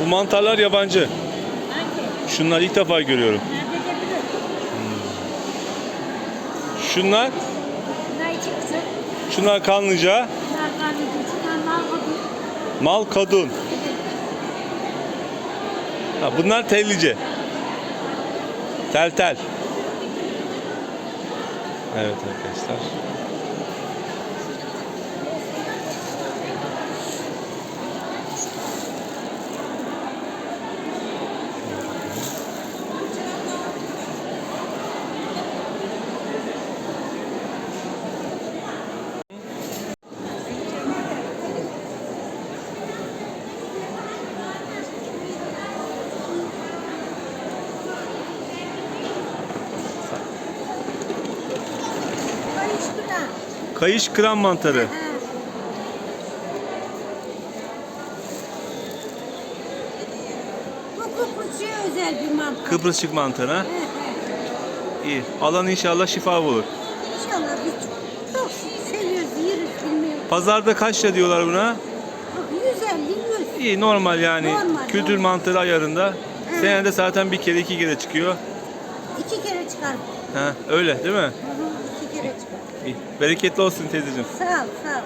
Bu mantarlar yabancı. Şunlar ilk defa görüyorum. Şunlar, şunlar kanlıca, mal kadun. Ha, bunlar tellice. Tel tel. Evet arkadaşlar. Kayış kıran. Kayış kıran mantarı. Bu Kıbrıs'a özel bir mantar. Kıbrısçık mantarı. ha? İyi. Alan inşallah şifa bulur. İnşallah biz çok, çok seviyoruz, yeriz bilmiyorum. Pazarda kaç lira diyorlar buna? Bak 150, 100. İyi normal yani. Normal, Kültür normal. mantarı ayarında. Senede zaten bir kere iki kere çıkıyor. İki kere çıkar. Ha, öyle değil mi? Hı hı, İki kere çıkar. İyi. Bereketli olsun teyzeciğim. Sağ ol, sağ ol.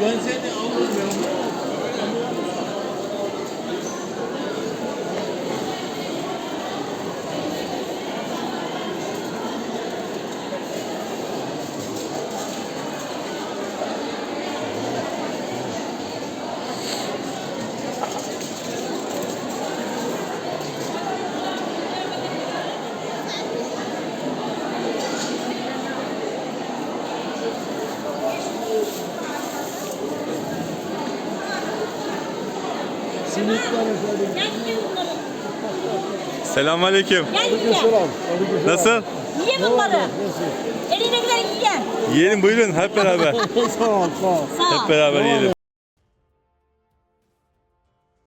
Guns Simitler efendim. Selamünaleyküm. Gel yiyen. Selam. Nasıl? Ye bunları. Eline güzel yiyen. Yiyelim buyurun hep beraber. Sağ ol. Sağ ol. hep beraber yiyelim.